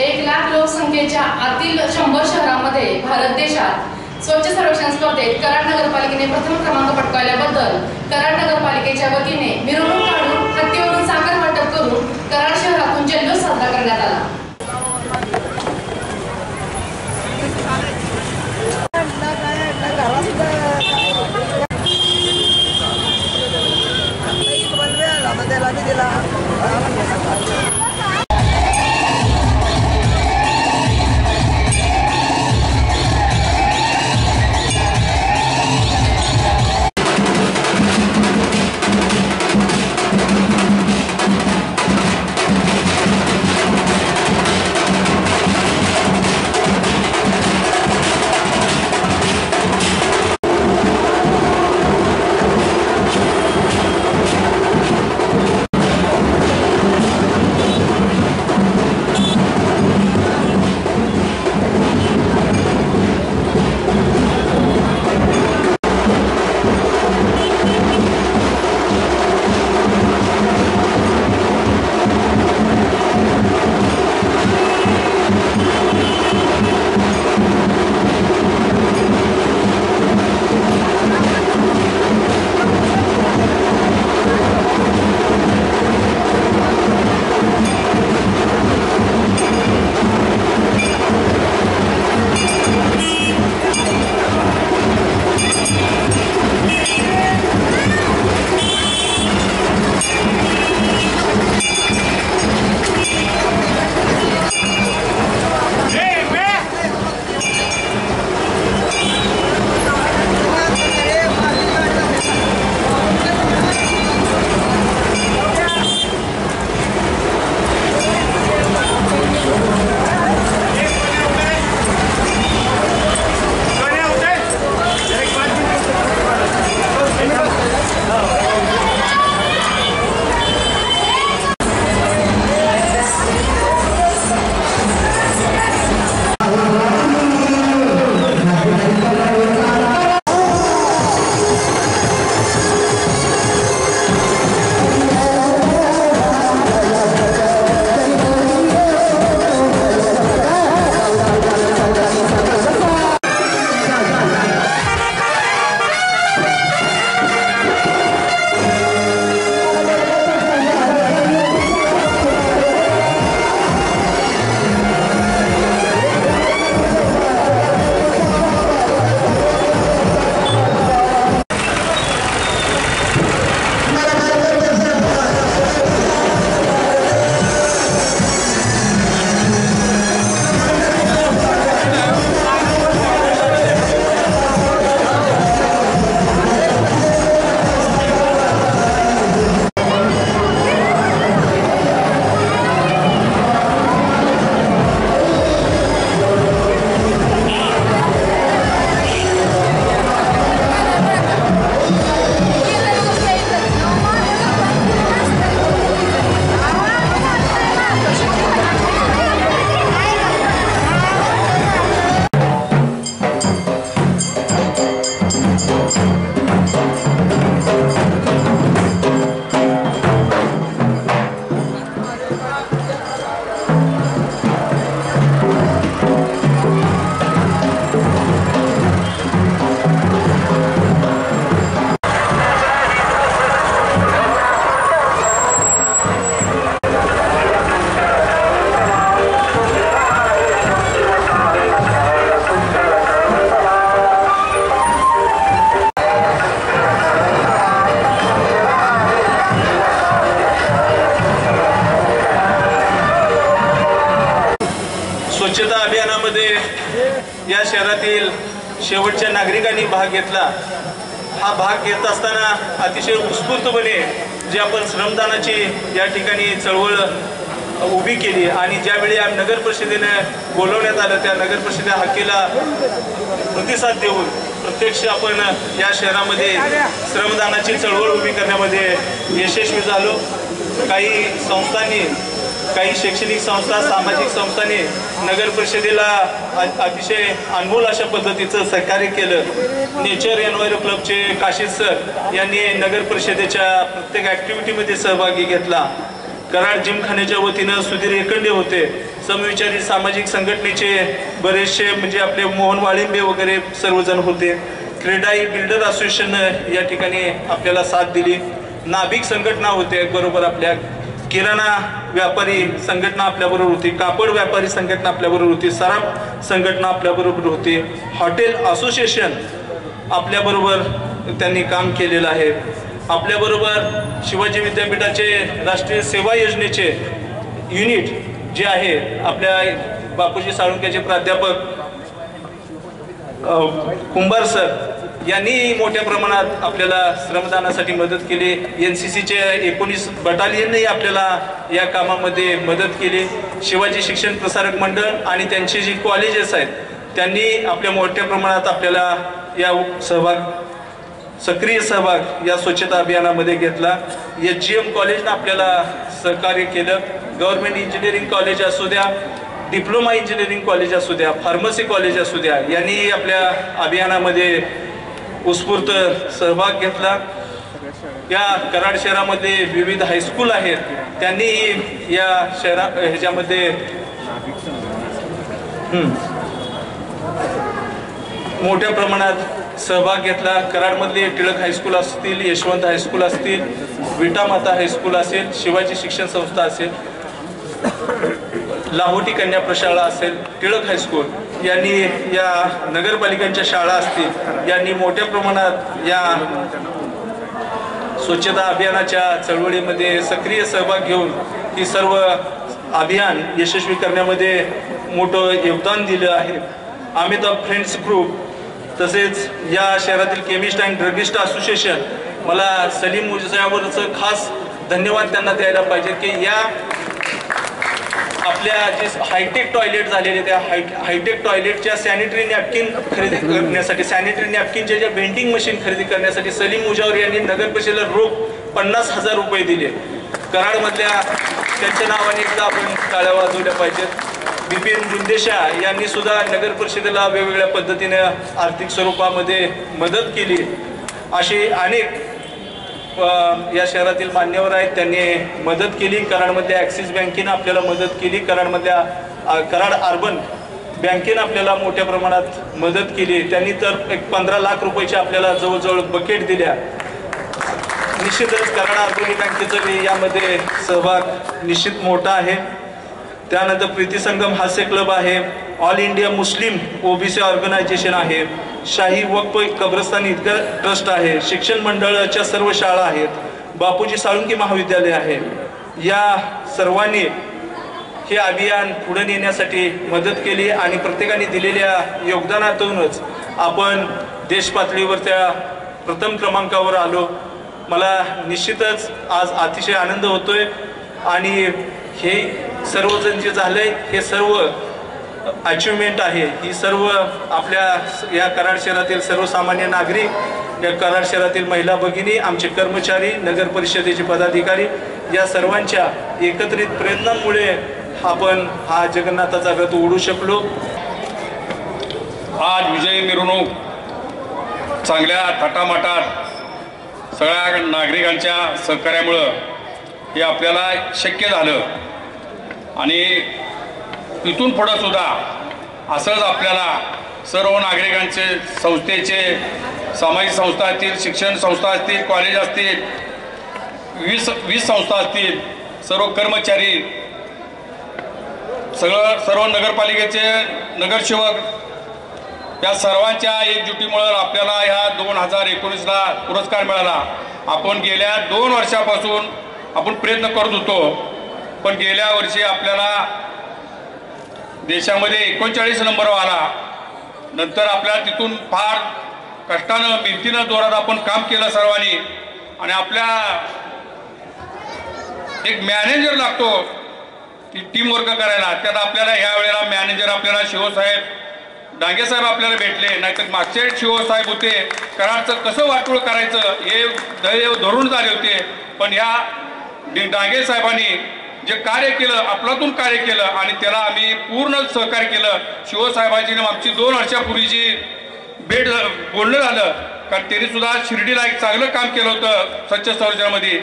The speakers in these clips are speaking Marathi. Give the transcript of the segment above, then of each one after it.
एक लाख लोकसंख्येच्या आतील शंभर शहरांमध्ये भारत देशात स्वच्छ सर्वेक्षण स्पर्धेत कराड नगरपालिकेने प्रथम क्रमांक पटकावल्याबद्दल कराड नगरपालिकेच्या वतीने मिरवणूक काढून हत्तीवरून साखर वाटप करून कराड शहरातून जल्लोष साजरा करण्यात आला. भाग घेतला. हा भाग घेत असताना अतिशय उत्स्फूर्तपणे जे आपण श्रमदानाची या ठिकाणी चळवळ उभी केली आणि ज्यावेळी आम- नगर परिषदेनं बोलवण्यात आलं त्या नगर परिषदे हक्कीला प्रतिसाद देऊन प्रत्यक्ष आपण या शहरामध्ये श्रमदानाची चळवळ उभी करण्यामध्ये यशस्वी झालो. काही संस्थांनी काही शैक्षणिक संस्था सामाजिक संस्थांनी नगर परिषदेला अतिशय अनमोल अशा पद्धतीचं सहकार्य केलं. नेचर एनवायर क्लबचे काशीद सर यांनी नगर परिषदेच्या प्रत्येक ॲक्टिव्हिटीमध्ये सहभागी घेतला. कराड जिमखान्याच्या वतीनं सुधीर एकंडे होते. समविचारी सामाजिक संघटनेचे बरेचसे म्हणजे आपले मोहन वाळिंबे वगैरे सर्वजण होते. क्रीडाई बिल्डर असोसिएशन या ठिकाणी आपल्याला साथ दिली. नाभिक संघटना होते बरोबर आपल्या किराणा व्यापारी संघटना आपल्याबरोबर होती कापड व्यापारी संघटना आपल्याबरोबर होती सराफ संघटना आपल्याबरोबर होती हॉटेल असोसिएशन आपल्याबरोबर त्यांनी काम केलेलं आहे. आपल्याबरोबर शिवाजी विद्यापीठाचे राष्ट्रीय सेवा योजनेचे युनिट जे आहे आपल्या बापूजी साळुंक्याचे प्राध्यापक कुंभार सर यांनी मोठ्या प्रमाणात आपल्याला श्रमदानासाठी मदत केली. एन सी सीचे एकोणीस बटालियनही आपल्याला या कामामध्ये मदत केली. शिवाजी शिक्षण प्रसारक मंडळ आणि त्यांची जी कॉलेजेस आहेत त्यांनी आपल्या मोठ्या प्रमाणात आपल्याला या सहभाग सक्रिय सहभाग या स्वच्छता अभियानामध्ये घेतला. एच जी एम कॉलेजनं आपल्याला सहकार्य केलं. गव्हर्नमेंट इंजिनिअरिंग कॉलेज असू द्या डिप्लोमा इंजिनिअरिंग कॉलेज असू द्या फार्मसी कॉलेज असू द्या यांनी आपल्या अभियानामध्ये उत्स्फूर्त सहभाग घेतला. या कराड शहरामध्ये विविध हायस्कूल आहेत. त्यांनीही या शहरा ह्याच्यामध्ये मोठ्या प्रमाणात सहभाग घेतला. कराडमधले टिळक हायस्कूल असतील यशवंत हायस्कूल असतील विटा माता हायस्कूल असेल शिवाजी शिक्षण संस्था असेल लाहोटी कन्या प्रशाळा असेल टिळक हायस्कूल यांनी या नगरपालिकांच्या शाळा असतील यांनी मोठ्या प्रमाणात या स्वच्छता अभियानाच्या चळवळीमध्ये सक्रिय सहभाग घेऊन ही सर्व अभियान यशस्वी करण्यामध्ये मोठं योगदान दिलं आहे. अमिताभ फ्रेंड्स ग्रुप तसेच या शहरातील केमिस्ट अँड ड्रगिस्ट असोसिएशन मला सलीम मुजावरचं खास धन्यवाद त्यांना द्यायला पाहिजे की या आपल्या जे हायटेक टॉयलेट झालेले त्या हाय हायटेक टॉयलेटच्या सॅनिटरी नॅपकिन खरेदी करण्यासाठी सॅनिटरी नॅपकिनच्या ज्या वेंडिंग मशीन खरेदी करण्यासाठी सलीम मुजावर यांनी नगर परिषदेला रोख पन्नास हजार रुपये दिले. कराडमधल्या त्यांच्या नावाने एकदा आपण टाळ्या वाजवल्या पाहिजेत. बिपिन बुंदेशा यांनी सुद्धा नगर परिषदेला वेगवेगळ्या पद्धतीने आर्थिक स्वरूपामध्ये मदत केली. अशी अनेक या शहरातील मान्यवर आहेत. त्यांनी मदत केली. कराडमधल्या ॲक्सिस बँकेनं आपल्याला मदत केली. कराडमधल्या कराड अर्बन बँकेनं आपल्याला मोठ्या प्रमाणात मदत केली. त्यांनी तर एक पंधरा लाख रुपयाच्या आपल्याला जवळजवळ बकेट दिल्या. निश्चितच कराड अर्बनी बँकेचं मी यामध्ये सहभाग निश्चित मोठा आहे. त्यानंतर प्रीती संगम हास्य क्लब आहे. All India Muslim OBC organisation आहे. शाही वक्फ कब्रस्तान इतकं ट्रस्ट आहे. शिक्षण मंडळाच्या सर्व शाळा आहेत. बापूजी साळुंकी महाविद्यालय आहे. या सर्वांनी हे अभियान पुढे नेण्यासाठी मदत केली आणि प्रत्येकाने दिलेल्या योगदानातूनच आपण देशपातळीवर त्या प्रथम क्रमांकावर आलो. मला निश्चितच आज अतिशय आनंद होतोय आणि हे सर्वजण जे झालंय हे सर्व अचिव्हमेंट आहे. ही सर्व आपल्या या कराड शहरातील सर्वसामान्य नागरिक या कराड शहरातील महिला भगिनी आमचे कर्मचारी नगर परिषदेचे पदाधिकारी या सर्वांच्या एकत्रित प्रयत्नांमुळे आपण हा जगन्नाथाचा रथ ओढू शकलो. आज विजयी मिरवणूक चांगल्या थाटामाटात सगळ्या नागरिकांच्या सहकार्यामुळं हे आपल्याला शक्य झालं. आणि इथून पुढं सुद्धा असंच आपल्याला सर्व नागरिकांचे संस्थेचे सामाजिक संस्था असतील शिक्षण संस्था असतील कॉलेज असतील वीस वीस संस्था असतील सर्व कर्मचारी सगळं सर्व नगरपालिकेचे नगरसेवक या सर्वांच्या एकजुटीमुळं आपल्याला ह्या दोन हजार एकोणीसला पुरस्कार मिळाला. आपण गेल्या दोन वर्षापासून आपण प्रयत्न करत होतो पण गेल्या वर्षी आपल्याला देशामध्ये एकोणचाळीस नंबर आला. नंतर आपल्याला तिथून फार कष्टानं मेहनतीनं जोरात आपण काम केलं सर्वांनी. आणि आपल्या एक मॅनेजर लागतो ती टीम वर्क करायला. त्यात आपल्याला ह्या वेळेला मॅनेजर आपल्याला शिवसाहेब डांगेसाहेब आपल्याला भेटले. नाहीतर मागचे शिवसाहेब होते. कराडचं कसं वाटूळ करायचं हे ध्येय धरून झाले होते. पण ह्या डांगेसाहेबांनी डांगे साहेबांनी जे कार्य केलं आपलातून कार्य केलं आणि त्याला आम्ही पूर्ण सहकार्य केलं. शिवसाहेबांची आमची दोन वर्षापूर्वीची भेट बोलणं झालं कारण त्यांनी सुद्धा शिर्डीला एक चांगलं काम केलं होतं स्वच्छ संवर्धनामध्ये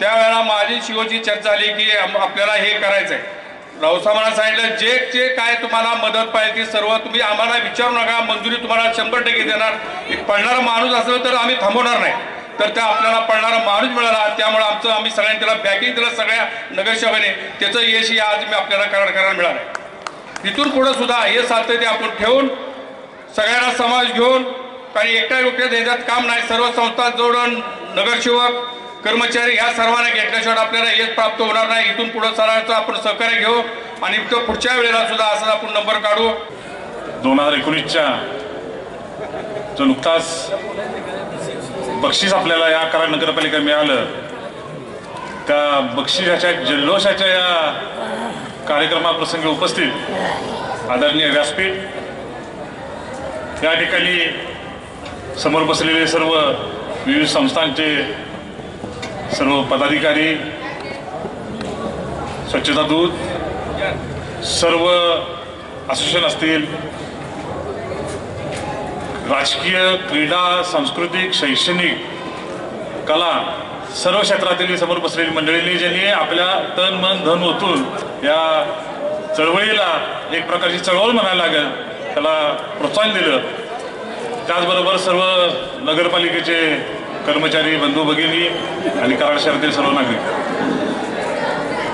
त्यावेळेला माझी शिवची चर्चा झाली की आपल्याला हे करायचं आहे रावसाहेबांना सांगितलं जे जे काय तुम्हाला मदत पाहिजे ती सर्व तुम्ही आम्हाला विचारू नका मंजुरी तुम्हाला शंभर टक्के देणार. एक पडणारा माणूस असलं तर आम्ही थांबवणार नाही. तर त्या आपल्याला पडणारा माणूस मिळाला. त्यामुळे आमचं आम्ही सगळ्यांनी त्याला बॅकिंग दिलं सगळ्या नगरसेवकाने. त्याचं यश हे आज मी आपल्याला करार करायला मिळालं इथून पुढं सुद्धा हे सातत्य आपण ठेवून सगळ्यांना समाज घेऊन काही एकट्या एकट्या ह्याच्यात काम नाही. सर्व संस्था जोडून नगरसेवक कर्मचारी ह्या सर्वांना घेतल्याशिवाय आपल्याला यश प्राप्त होणार नाही. इथून पुढं सरायचं आपण सहकार्य घेऊ आणि तो पुढच्या वेळेला सुद्धा असं आपण नंबर काढू. दोन हजार एकोणीसच्या जो नुकताच बक्षीस आपल्याला या कराड नगरपालिका मिळालं. त्या बक्षिसाच्या जल्लोषाच्या या कार्यक्रमाप्रसंगी उपस्थित आदरणीय व्यासपीठ या ठिकाणी समोर बसलेले सर्व विविध संस्थांचे सर्व पदाधिकारी स्वच्छता दूत सर्व असोसिएशन असतील राजकीय क्रीडा सांस्कृतिक शैक्षणिक कला सर्व क्षेत्रातील समोर बसलेली मंडळींनी ज्यांनी आपल्या तन मन धन ओतून या चळवळीला एक प्रकारची चळवळ म्हणायला लागेल त्याला प्रोत्साहन दिलं. त्याचबरोबर सर्व नगरपालिकेचे कर्मचारी बंधू भगिनी आणि कराड शहरातील सर्व नागरिक.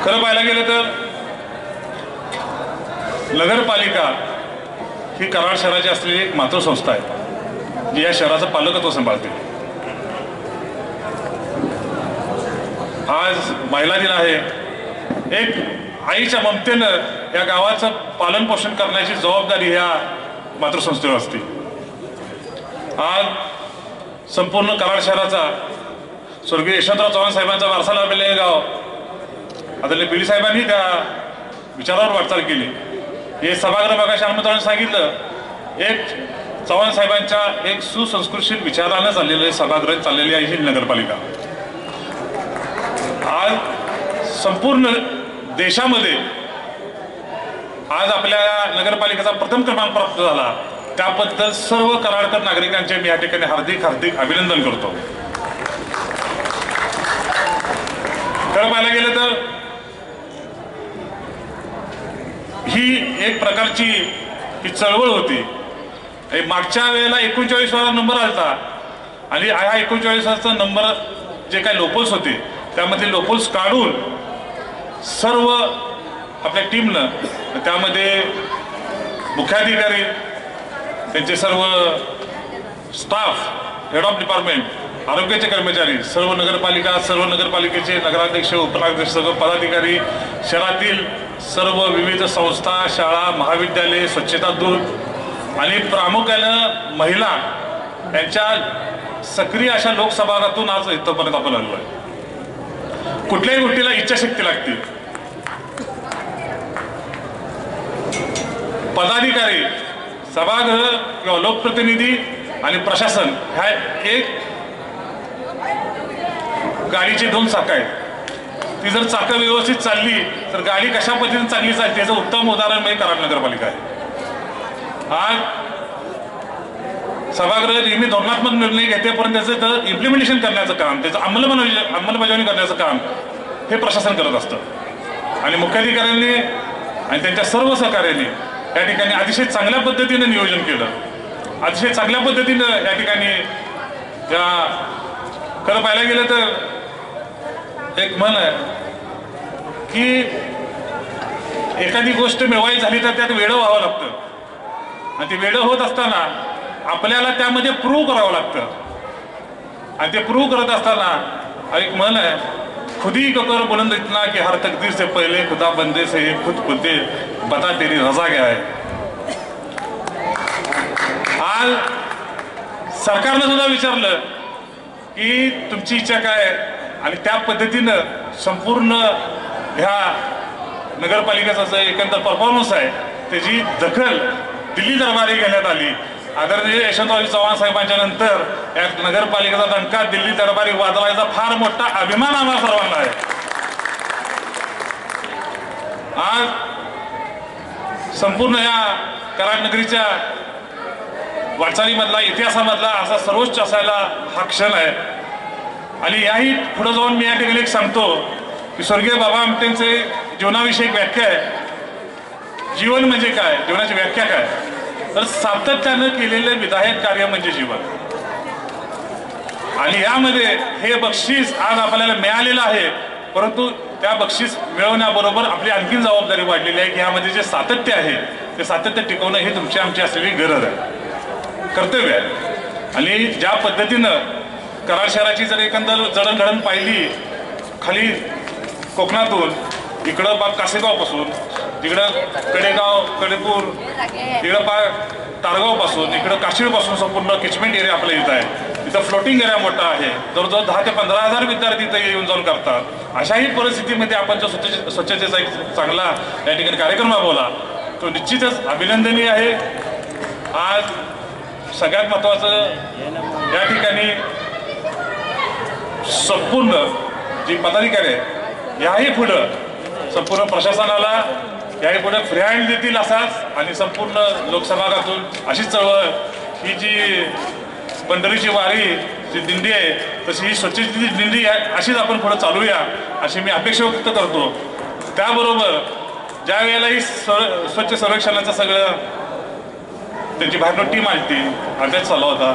खरं पाहायला गेलं तर नगरपालिका ही कराड शहराची असलेली एक मातृसंस्था आहे. या शहराचं पालकत्व सांभाळते. आज महिला दिन आहे एक आईच्या ममतेनं या गावाचं पालन पोषण करण्याची जबाबदारी ह्या मातृसंस्थेवर असते. आज संपूर्ण कराड शहराचा स्वर्गीय यशवंतराव चव्हाण साहेबांचा वारसा लाभलेलं हे गाव. आदरणीय पिढी साहेबांनी त्या विचारावर वाटचाल केली. हे सभागृह बघा हनुमंतरावांनी सांगितलं एक चव्हाण साहेबांच्या एक सुसंस्कृतशील विचारानं चाललेलं सभागृह चाललेली आहे ही नगरपालिका. आज संपूर्ण देशामध्ये आज आपल्या नगरपालिकेचा प्रथम क्रमांक प्राप्त झाला. त्याबद्दल सर्व कराडकर नागरिकांचे मी या ठिकाणी हार्दिक हार्दिक अभिनंदन करतो. खरं पाहायला गेलं तर ही एक प्रकारची ही चळवळ होती. मागच्या वेळेला एकोणचाळीस वेळा नंबर आलता. आणि ह्या एकोणचाळीसाचा नंबर जे काही लोपोल्स होते त्यामध्ये लोपोल्स काढून सर्व आपल्या टीमनं त्यामध्ये मुख्याधिकारी त्यांचे सर्व स्टाफ हेड ऑफ डिपार्टमेंट आरोग्याचे कर्मचारी सर्व नगरपालिका सर्व नगरपालिकेचे नगराध्यक्ष उपनगराध्यक्ष सर्व पदाधिकारी शहरातील सर्व विविध संस्था शाळा महाविद्यालये स्वच्छता दूत आणि प्रामुख्यानं महिला यांच्या सक्रिय अशा लोकसभागातून आज इथपर्यंत आपण आलो आहे. कुठल्याही गोष्टीला इच्छाशक्ती लागते. पदाधिकारी सभागृह किंवा लोकप्रतिनिधी आणि प्रशासन ह्या एक गाडीची दोन चाकं आहेत. ती जर चाकं व्यवस्थित चालली तर गाडी कशा पद्धतीने चांगली चालते याचं उत्तम उदाहरण म्हणजे कराड नगरपालिका आहे. आज सभागृह नेहमी धोरणात्मक निर्णय घेतेपर्यंत त्याचं तर इम्प्लिमेंटेशन करण्याचं काम त्याचं अंमलबजावणी अंमलबजावणी करण्याचं काम हे प्रशासन करत असतं. आणि मुख्याधिकाऱ्यांनी आणि त्यांच्या सर्व सहकार्यांनी या ठिकाणी अतिशय चांगल्या पद्धतीनं नियोजन केलं. अतिशय चांगल्या पद्धतीनं या ठिकाणी या खरं पाहायला गेलं तर एक म्हण आहे की एखादी गोष्ट मिळवायची झाली तर त्यात वेळ व्हावं लागतं. आणि ते वेळ होत असताना आपल्याला त्यामध्ये प्रूव्ह करावं लागतं आणि ते प्रूव्ह करत असताना एक मन आहे खुदी ककर बुलंद इतना कि हर तकदीर से पहले खुदा बंदे से ये खुद खुदे बता तेरी रजा क्या है आज सरकारनं सुद्धा विचारलं की तुमची इच्छा काय आहे? आणि त्या पद्धतीनं संपूर्ण ह्या नगरपालिकेचा जो एकंदर परफॉर्मन्स आहे त्याची दखल दिल्ली दरबारी घेण्यात आली. आदरणीय यशवंतराव चव्हाण साहेबांच्या नंतर या नगरपालिकेचा दणका दिल्ली दरबारी वाजवायचा फार मोठा अभिमान आम्हाला सर्वांना आहे. आज संपूर्ण या कराड नगरीच्या वाटचालीमधला इतिहासामधला असा सर्वोच्च असायला हा क्षण आहे. आणि याही पुढे जाऊन मी या ठिकाणी एक सांगतो की स्वर्गीय बाबा आमटेंचे जीवनाविषयी एक व्याख्या आहे. जीवन म्हणजे काय? जीवनाची व्याख्या काय? तर सातत्यानं केलेले विधायक कार्य म्हणजे जीवन. आणि यामध्ये हे बक्षीस आज आपल्याला मिळालेलं आहे परंतु त्या बक्षीस मिळवण्याबरोबर आपली आणखी जबाबदारी वाढलेली आहे की यामध्ये जे सातत्य आहे ते सातत्य टिकवणं हे तुमची आमची असलेली गरज आहे. कर्तव्य आहे. आणि ज्या पद्धतीनं कराड शहराची जर एकंदर जडणघडण पाहिली खाली कोकणातून इकडं बाग कासेगावपासून तिकडं कडेगाव कडेपूर इकडं बा तारगावपासून इकडं काशीळपासून संपूर्ण किचमेंट एरिया आपल्या इथं आहे. तिथं फ्लोटिंग एरिया मोठा आहे. जवळजवळ दहा ते पंधरा हजार विद्यार्थी इथं येऊन जाऊन करतात. अशाही परिस्थितीमध्ये आपण जो स्वच्छ स्वच्छतेचा एक चांगला या ठिकाणी कार्यक्रम राबवला तो निश्चितच अभिनंदनीय आहे. आज सगळ्यात महत्त्वाचं या ठिकाणी संपूर्ण जी पदाधिकारी आहेत याही पुढं संपूर्ण प्रशासनाला याही पुढे फ्री हँड देतील असाच आणि संपूर्ण लोकसभागातून अशीच चळवळ. ही जी पंढरीची वारी जी दिंडी आहे तशी ही स्वच्छतेची दिंडी आहे अशीच आपण पुढे चालूया अशी मी अपेक्षा व्यक्त करतो. त्याबरोबर ज्या वेळेला ही स्वच्छ सर्वेक्षणाचं सगळं त्यांची बाहेरनं टीम आली ती अभ्यास चालू होता.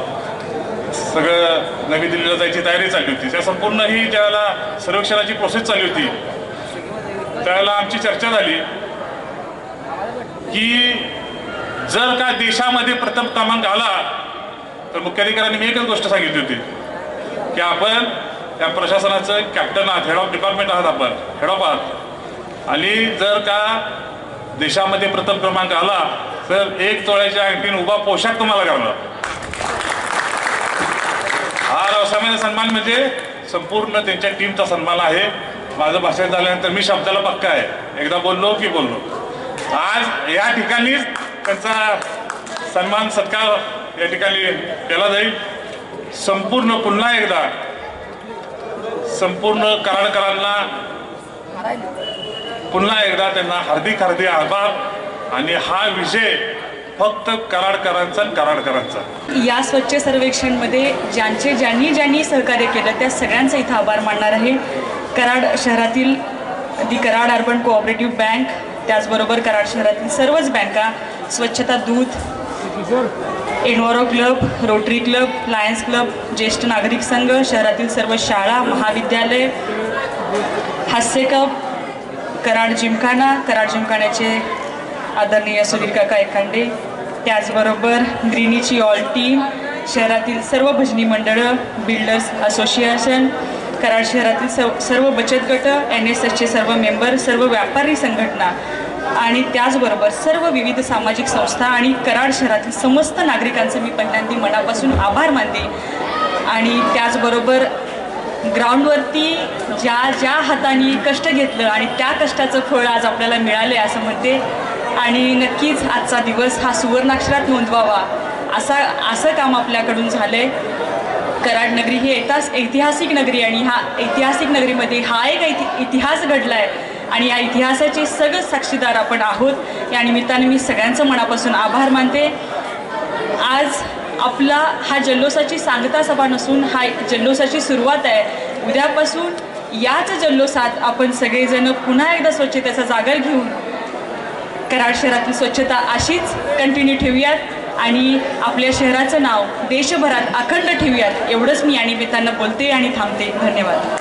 सगळं नवी दिल्लीला जायची तयारी चालली होती. त्या संपूर्ण ही ज्यावेळेला सर्वेक्षणाची प्रोसेस चालली होती त्यावेळेला आमची चर्चा झाली. की जर का देशामध्ये प्रथम क्रमांक आला तर मुख्याधिकाऱ्यांनी मी एकच गोष्ट सांगितली होती की आपण त्या प्रशासनाचं कॅप्टन आहात हेड ऑफ डिपार्टमेंट आहात आपण हेड ऑफ आहात. आणि जर का देशामध्ये प्रथम क्रमांक आला तर एक तोळ्याच्या अँटीन उभा पोशाख तुम्हाला करणार हा असामान्य सन्मान म्हणजे संपूर्ण त्यांच्या टीमचा सन्मान आहे. माझं भाषण झाल्यानंतर मी शब्दाला पक्का आहे. एकदा बोललो की बोललो. आज या ठिकाणीच त्यांचा सन्मान सत्कार या ठिकाणी केला जाईल. संपूर्ण पुन्हा एकदा संपूर्ण कराडकरांना पुन्हा एकदा त्यांना हार्दिक हार्दिक आभार. आणि हा विजय फक्त कराडकरांचा आणि कराडकरांचा. या स्वच्छ सर्वेक्षणमध्ये ज्यांचे ज्यांनी ज्यांनी सहकार्य केलं त्या सगळ्यांचा इथं आभार मानणार आहे. कराड शहरातील the Karad urban cooperative bank त्याचबरोबर कराड शहरातील सर्वच बँका स्वच्छता दूत enviro club Rotary club Lions club ज्येष्ठ नागरिक संघ शहरातील सर्व शाळा महाविद्यालय हास्य कप कराड जिमखाना कराड जिमखान्याचे आदरणीय सुधीर काका एकांडे त्याचबरोबर ग्रीनीची ऑल टीम शहरातील सर्व भजनी मंडळं बिल्डर्स असोसिएशन कराड शहरातील सर्व बचत गट एन एस एसचे सर्व मेंबर सर्व व्यापारी संघटना आणि त्याचबरोबर सर्व विविध सामाजिक संस्था आणि कराड शहरातील समस्त नागरिकांचे मी पहिल्यांदा मनापासून आभार मानते. आणि त्याचबरोबर ग्राउंडवरती ज्या ज्या हाताने कष्ट घेतलं आणि त्या कष्टाचं फळ आज आपल्याला मिळालं आहे असं म्हणते. आणि नक्कीच आजचा दिवस हा सुवर्णाक्षरात नोंदवावा असा असं काम आपल्याकडून झालं आहे कराड नगरी ही एकाच ऐतिहासिक नगरी आणि ह्या ऐतिहासिक नगरीमध्ये हा एक ऐति इतिहास घडला आहे आणि या इतिहासाचे सगळं साक्षीदार आपण आहोत. या निमित्ताने मी सगळ्यांचं मनापासून आभार मानते. आज आपला हा जल्लोषाची सांगता सभा नसून हा जल्लोषाची सुरुवात आहे. उद्यापासून याच जल्लोषात आपण सगळेजण पुन्हा एकदा स्वच्छतेचा जागर घेऊन कराड शहरातील स्वच्छता अशीच कंटिन्यू ठेवूयात आणि आपल्या शहराचं नाव देशभरात अखंड ठेवूयात. एवढंच मी या निमित्तानं बोलते आणि थांबते. धन्यवाद.